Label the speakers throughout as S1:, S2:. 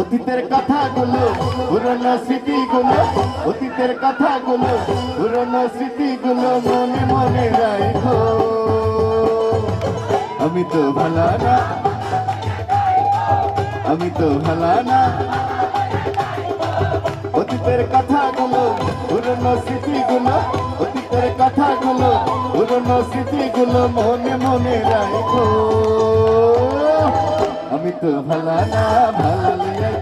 S1: অতীতের কথাগুলো, পুরনো স্মৃতিগুলো, অতীতের কথাগুলো, পুরনো স্মৃতিগুলো মনে মনে রাখো আমি তো ভালা না, আমি তো ভালা না। অতীতের কথাগুলো, পুরনো স্মৃতিগুলো, অতীতের কথাগুলো, পুরনো স্মৃতিগুলো মনে মনে রাখো আমি তো ভালা না ভালা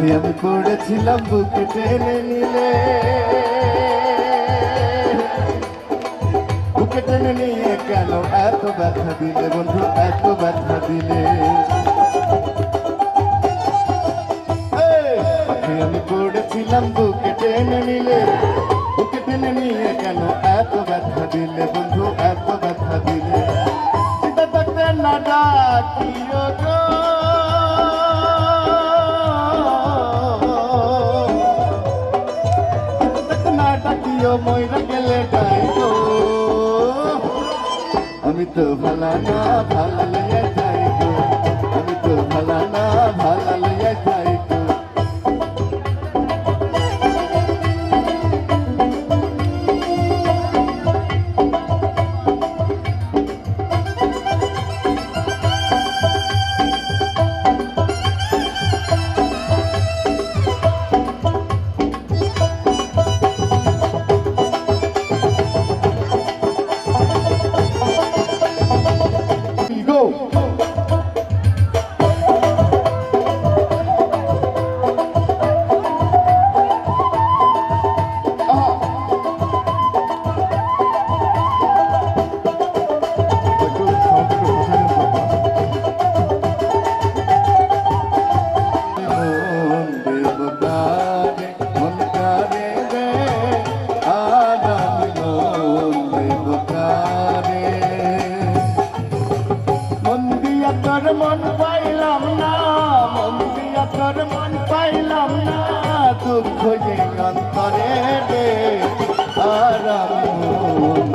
S1: পথে আমি পড়েছিলাম বুকে টেনে নিলে। বুকে টেনে নিয়ে কেন এত ব্যথা দিলে বন্ধু, এত ব্যথা দিলে? আমি পড়েছিলাম বুকে টেনে নিলে। বুকে টেনে নিয়ে কেন এত ব্যথা দিলে বন্ধু, এত ব্যথা দিলে? থাকতে না ডাকিও নাটকীয় ময়রা গেলে ডাইব আমি তো ভালা না ভালা 嗯 তোর মন পাইলাম না, মন দিয়া তোর মন পাইলাম না। দুঃখ যে অন্তরে রে আরাম মন